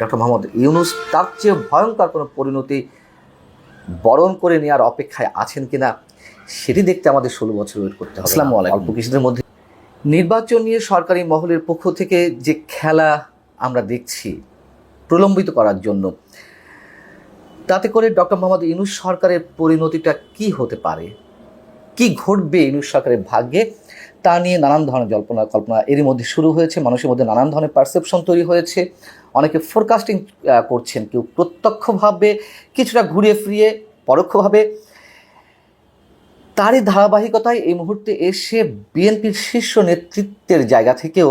Doctor Mohammad Yunus তার চেয়ে ভয়ঙ্কর কোনো পরিণতি বরণ করে নেওয়ার অপেক্ষায় আছেন কিনা সেটি দেখতে আমাদের ষোলো বছর ওয়েট করতে হবে। আসসালামু আলাইকুম। অল্প কিছুদিনের মধ্যে নির্বাচন নিয়ে সরকারি মহলের পক্ষ থেকে যে খেলা আমরা দেখছি প্রলম্বিত করার জন্য তাতে করে ডক্টর মোহাম্মদ ইনুস সরকারের পরিণতিটা কি হতে পারে? কি ঘটবে ইনুস সরকারের ভাগ্যে? তা নিয়ে নানান ধরনের জল্পনা কল্পনা এরই মধ্যে শুরু হয়েছে। মানুষের মধ্যে নানান ধরনের পারসেপশন তৈরি হয়েছে। অনেকে ফোরকাস্টিং করছেন। কেউ প্রত্যক্ষভাবে কিছুটা ঘুরিয়ে ফিরিয়ে, পরোক্ষভাবে তারই ধারাবাহিকতায় এই মুহূর্তে এসে বিএনপির শীর্ষ নেতৃত্বের জায়গা থেকেও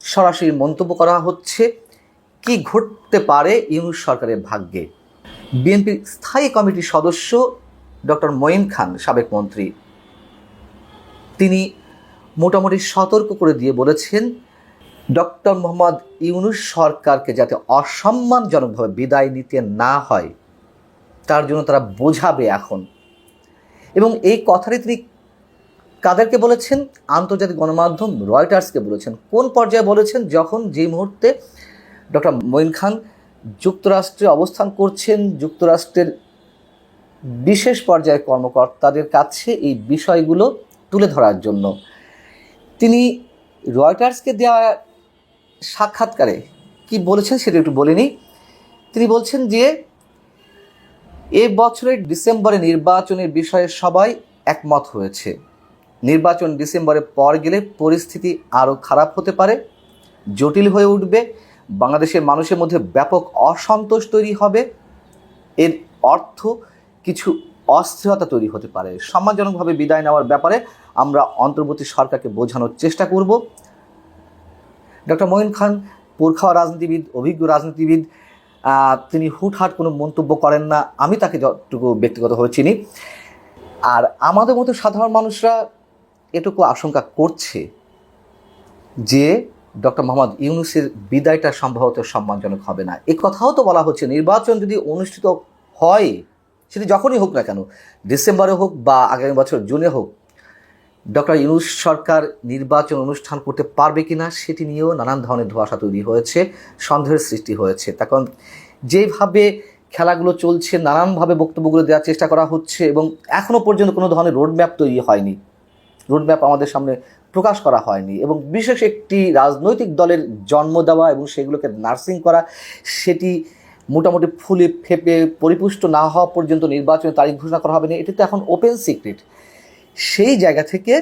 সরাসরি মন্তব্য করা হচ্ছে, কি ঘটতে পারে ইউনুস সরকারের ভাগ্যে? বিএনপির স্থায়ী কমিটির সদস্য ডক্টর মঈন খান, সাবেক মন্ত্রী, তিনি মোটামুটি সতর্ক করে দিয়ে বলেছেন ডক্টর মোহাম্মদ ইউনুস সরকারকে যাতে অসম্মানজনকভাবে বিদায় নিতে না হয়, তার জন্য তারা বোঝাবে এখন। এবং এই কথাটি তিনি কাদেরকে বলেছেন? আন্তর্জাতিক গণমাধ্যম রয়টার্সকে বলেছেন। কোন পর্যায়ে বলেছেন? যখন যে মুহূর্তে ডক্টর মঈন খান যুক্তরাষ্ট্রে অবস্থান করছেন, যুক্তরাষ্ট্রের বিশেষ পর্যায়ের কর্মকর্তাদের কাছে এই বিষয়গুলো তুলে ধরার জন্য। তিনি রয়টার্সকে দেওয়া সাক্ষাৎকারে কি বলেছেন সেটা একটু বলে নিই। তিনি বলছেন যে, এ বছরের ডিসেম্বরে নির্বাচনের বিষয়ে সবাই একমত হয়েছে। নির্বাচন ডিসেম্বরে পর গেলে পরিস্থিতি আরও খারাপ হতে পারে, জটিল হয়ে উঠবে, বাংলাদেশের মানুষের মধ্যে ব্যাপক অসন্তোষ তৈরি হবে, এর অর্থ কিছু অস্থিরতা তৈরি হতে পারে। সম্মানজনকভাবে বিদায় নেওয়ার ব্যাপারে আমরা অন্তর্বর্তী সরকারকে বোঝানোর চেষ্টা করব। ডক্টর মঈন খান, পুরখাওয়া রাজনীতিবিদ, অভিজ্ঞ রাজনীতিবিদ তিনি হুটহাট কোনো মন্তব্য করেন না। আমি তাকে যতটুকু ব্যক্তিগতভাবে চিনি। আর আমাদের মতো সাধারণ মানুষরা এটুকু আশঙ্কা করছে যে ডক্টর মোহাম্মদ ইউনুসের বিদায়টা সম্ভবত সম্মানজনক হবে না। এ কথাও তো বলা হচ্ছে, নির্বাচন যদি অনুষ্ঠিত হয়, সেটি যখনই হোক না কেন, ডিসেম্বরে হোক বা আগামী বছর জুনে হোক ডক্টর ইউনুস সরকার নির্বাচন অনুষ্ঠান করতে পারবে কিনা সেটি নিয়েও নানান ধরনের ধোঁয়াশা তৈরি হয়েছে, সন্দেহের সৃষ্টি হয়েছে। তখন যেভাবে খেলাগুলো চলছে, নানানভাবে বক্তব্যগুলো দেওয়ার চেষ্টা করা হচ্ছে এবং এখনও পর্যন্ত কোনো ধরনের রোডম্যাপ তৈরি হয়নি। রোডম্যাপ আমাদের সামনে প্রকাশ করা হয়নি এবং বিশেষ একটি রাজনৈতিক দলের জন্ম দেওয়া এবং সেগুলোকে নার্সিং করা, সেটি মোটামুটি ফুলে ফেপে পরিপুষ্ট না হওয়া পর্যন্ত নির্বাচনের তারিখ ঘোষণা করা হবে না। এটি তো এখন ওপেন সিক্রেট সেই জায়গা থেকে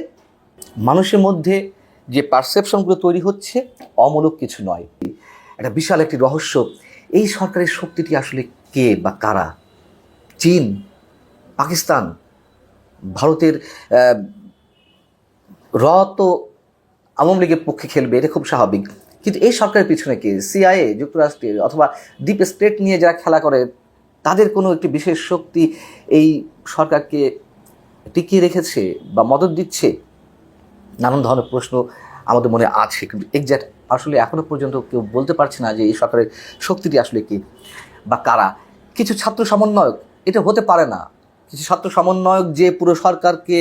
মানুষের মধ্যে যে পারসেপশনগুলো তৈরি হচ্ছে, অমূলক কিছু নয়। একটা বিশাল একটি রহস্য, এই সরকারের শক্তিটি আসলে কে বা কারা? চীন, পাকিস্তান, ভারতের র তো আওয়ামী লীগের পক্ষে খেলবে, এটা খুব স্বাভাবিক। কিন্তু এই সরকারের পিছনে কে? সিআইএ যুক্তরাষ্ট্রের অথবা ডিপ স্টেট নিয়ে যারা খেলা করে, তাদের কোনো একটি বিশেষ শক্তি এই সরকারকে টিকিয়ে রেখেছে বা মদত দিচ্ছে, নানান ধরনের প্রশ্ন আমাদের মনে আছে। কিন্তু এক্স্যাক্ট আসলে এখনও পর্যন্ত কেউ বলতে পারছে না যে এই সরকারের শক্তিটি আসলে কি বা কারা। কিছু ছাত্র সমন্বয়ক, এটা হতে পারে না। কিছু ছাত্র সমন্বয়ক যে পুরো সরকারকে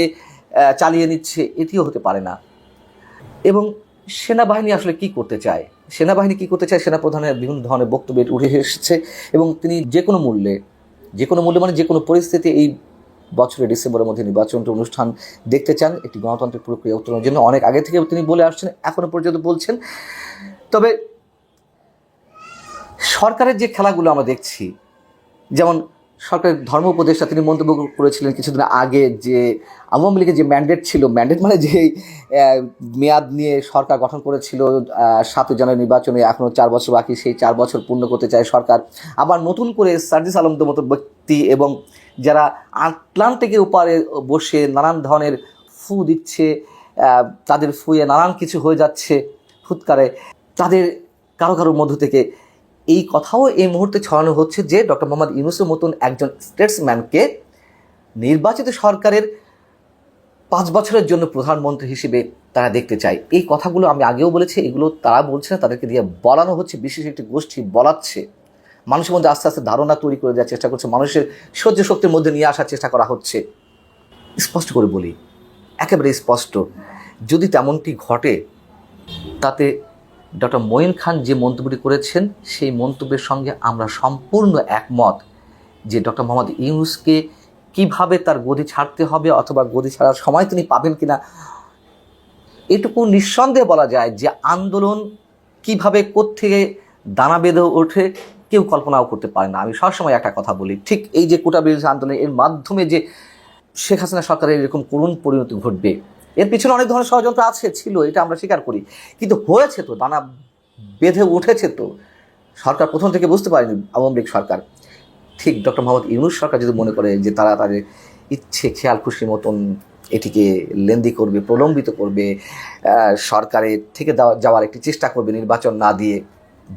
চালিয়ে নিচ্ছে, এটিও হতে পারে না। এবং সেনাবাহিনী আসলে কি করতে চায়? সেনাবাহিনী কি করতে চায়? সেনাপ্রধানের বিভিন্ন ধরনের বক্তব্য উঠে এসেছে এবং তিনি যে কোনো মূল্যে, যে কোনো মূল্যে মানে যে কোনো পরিস্থিতি এই বছরের ডিসেম্বরের মধ্যে নির্বাচনটা অনুষ্ঠান দেখতে চান, একটি গণতান্ত্রিক প্রক্রিয়া উত্তরণের জন্য অনেক আগে থেকে তিনি বলে আসছেন এখনও পর্যন্ত বলছেন। তবে সরকারের যে খেলাগুলো আমরা দেখছি, যেমন সরকারের ধর্ম উপদেষ্টা তিনি মন্তব্য করেছিলেন কিছুদিন আগে যে আওয়ামী লীগের যে ম্যান্ডেট ছিল ম্যান্ডেট মানে যে মেয়াদ নিয়ে সরকার গঠন করেছিল সাতই জানুয়ারি নির্বাচনে এখনও চার বছর বাকি, সেই চার বছর পূর্ণ করতে চায় সরকার। আবার নতুন করে সার্জিস আলমদের মতো ব্যক্তি এবং যারা আটলান্টিকের উপারে বসে নানান ধরনের ফু দিচ্ছে তাদের ফুয়ে নানান কিছু হয়ে যাচ্ছে ফুৎকারে, তাদের কারও কারোর মধ্য থেকে। এই কথাও এই মুহূর্তে ছড়ানো হচ্ছে যে ডক্টর মোহাম্মদ ইউনুসের মতন একজন স্টেটসম্যানকে নির্বাচিত সরকারের পাঁচ বছরের জন্য প্রধানমন্ত্রী হিসেবে তারা দেখতে চায়। এই কথাগুলো আমি আগেও বলেছি, এগুলো তারা বলছে না, তাদেরকে দিয়ে বলানো হচ্ছে, বিশেষ একটি গোষ্ঠী বলাচ্ছে। মানুষের মধ্যে আস্তে আস্তে ধারণা তৈরি করে দেওয়ার চেষ্টা করছে, মানুষের সহ্য শক্তির মধ্যে নিয়ে আসার চেষ্টা করা হচ্ছে। স্পষ্ট করে বলি, একেবারে স্পষ্ট, যদি তেমনটি ঘটে, তাতে ডক্টর মঈন খান যে মন্তব্যটি করেছেন, সেই মন্তব্যের সঙ্গে আমরা সম্পূর্ণ একমত যে ডক্টর মোহাম্মদ ইউনুসকে কীভাবে তার গদি ছাড়তে হবে অথবা গদি ছাড়ার সময় তিনি পাবেন কিনা, এটুকু নিঃসন্দেহে বলা যায় যে আন্দোলন কীভাবে কোত্থেকে দানা বেঁধে ওঠে কেউ কল্পনাও করতে পারে না। আমি সবসময় একটা কথা বলি, ঠিক এই যে কোটা বিরোধী আন্দোলন, এর মাধ্যমে যে শেখ হাসিনা সরকারের এরকম করুণ পরিণতি ঘটবে, এর পিছনে অনেক ধরনের ষড়যন্ত্র আছে, ছিল, এটা আমরা স্বীকার করি, কিন্তু হয়েছে তো, দানা বেঁধে উঠেছে তো, সরকার প্রথম থেকে বুঝতে পারেনি, আওয়ামী লীগ সরকার। ঠিক ডক্টর মোহাম্মদ ইউনুস সরকার যদি মনে করে যে তারা তাদের ইচ্ছে, খেয়াল, খুশির মতন এটিকে লেন্দি করবে, প্রলম্বিত করবে সরকারের থেকে দেওয়া- যাওয়ার একটি চেষ্টা করবে নির্বাচন না দিয়ে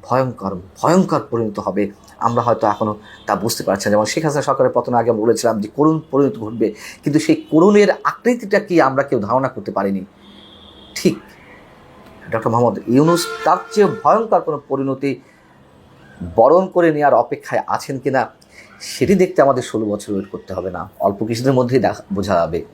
ভয়ঙ্কর ভয়ঙ্কর পরিণত হবে। আমরা হয়তো এখনও তা বুঝতে পারছি না। যেমন শেখ হাসিনা সরকারের পতন আগে আমরা বলেছিলাম যে, করুণ পরিণত ঘটবে। কিন্তু সেই করুণের আকৃতিটা কি আমরা কেউ ধারণা করতে পারিনি? ঠিক, ডক্টর মোহাম্মদ ইউনুস তার চেয়ে ভয়ঙ্কর কোনো পরিণতি বরণ করে নেওয়ার অপেক্ষায় আছেন কিনা, সেটি দেখতে আমাদের ষোলো বছর ওয়েট করতে হবে না। অল্প কিছুদের মধ্যেই দেখা, বোঝা যাবে।